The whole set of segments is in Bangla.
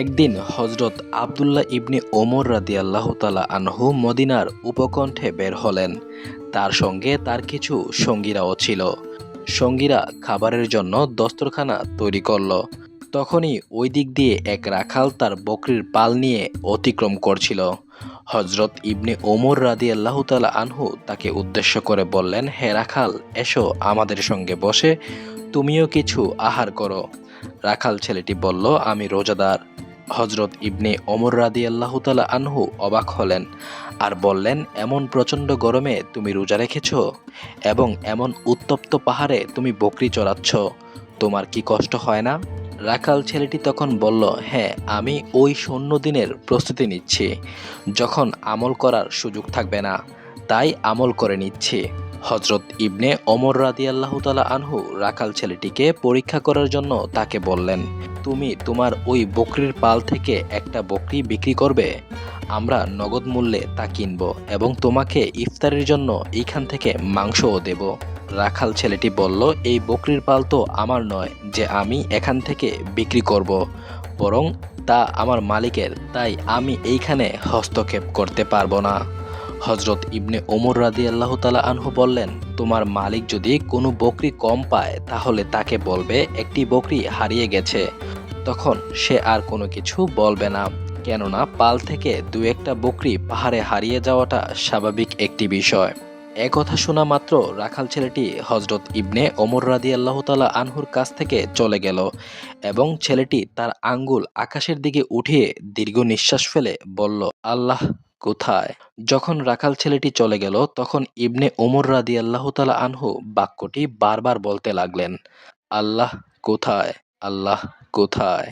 একদিন হজরত আবদুল্লাহ ইবনে ওমর রাদিয়াল্লাহু তালা আনহু মদিনার উপকণ্ঠে বের হলেন। তার সঙ্গে তার কিছু সঙ্গীরাও ছিল। সঙ্গীরা খাবারের জন্য দস্তরখানা তৈরি করল। তখনই ওই দিক দিয়ে এক রাখাল তার বকরির পাল নিয়ে অতিক্রম করছিল। হজরত ইবনে ওমর রাদি আল্লাহ তালা আনহু তাকে উদ্দেশ্য করে বললেন, হে রাখাল, এসো আমাদের সঙ্গে বসে, তুমিও কিছু আহার করো। রাখাল ছেলেটি বলল, আমি রোজাদার। হজরত ইবনে অমর রাদি আল্লাহ তালা আনহু অবাক হলেন আর বললেন, এমন প্রচণ্ড গরমে তুমি রোজা রেখেছ এবং এমন উত্তপ্ত পাহাড়ে তুমি বকরি চড়াচ্ছ, তোমার কি কষ্ট হয় না? রাখাল ছেলেটি তখন বলল হ্যাঁ আমি ওই শূন্য দিনের প্রস্তুতি নিচ্ছি, যখন আমল করার সুযোগ থাকবে না, তাই আমল করে নিচ্ছি। হজরত ইবনে অমর রাদি আল্লাহ তালা আনহু রাখাল ছেলেটিকে পরীক্ষা করার জন্য তাকে বললেন, তুমি তোমার ওই বকরির পাল থেকে একটা বকরি বিক্রি করবে, আমরা নগদ মূল্যে তা কিনব এবং তোমাকে ইফতারের জন্য এইখান থেকে মাংসও দেব। রাখাল ছেলেটি বলল, এই বকরির পাল তো আমার নয়, যে আমি এখান থেকে বিক্রি করব, বরং তা আমার মালিকের, তাই আমি এইখানে হস্তক্ষেপ করতে পারব না। হজরত ইবনে ওমর রাদি আল্লাহ তালা আনহু বললেন, তোমার মালিক যদি কোনো বকরি কম পায়, তাহলে তাকে বলবে, একটি বকরি হারিয়ে গেছে। তখন সে আর কোনো কিছু বলবে না, কেননা পাল থেকে দু একটা বকরি পাহাড়ে হারিয়ে যাওয়াটা স্বাভাবিক একটি বিষয়। একথা শোনা মাত্র রাখাল ছেলেটি হজরত ইবনে ওমর রাদি আল্লাহ তালা আনহুর কাছ থেকে চলে গেল এবং ছেলেটি তার আঙ্গুল আকাশের দিকে উঠিয়ে দীর্ঘ নিঃশ্বাস ফেলে বলল, আল্লাহ কোথায়? যখন রাখাল ছেলেটি চলে গেল, তখন ইবনে ওমর রাদি আল্লাহ তালা আনহু বাক্যটি বারবার বলতে লাগলেন, আল্লাহ কোথায়? আল্লাহ কোথায়?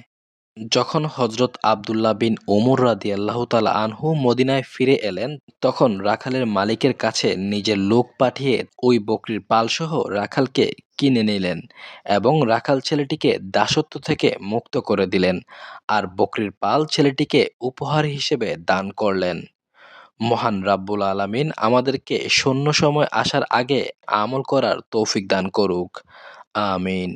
যখন হজরত আবদুল্লাহ বিন ওমর রাদি আল্লাহ তালা আনহু মদিনায় ফিরে এলেন, তখন রাখালের মালিকের কাছে নিজের লোক পাঠিয়ে ওই বকরির পালসহ রাখালকে কিনে নিলেন এবং রাখাল ছেলেটিকে দাসত্ব থেকে মুক্ত করে দিলেন, আর বকরির পাল ছেলেটিকে উপহার হিসেবে দান করলেন। মহান রাব্বুল আলামিন আমাদেরকে সৈন্য সময় আসার আগে আমল করার তৌফিক দান করুক। আমিন।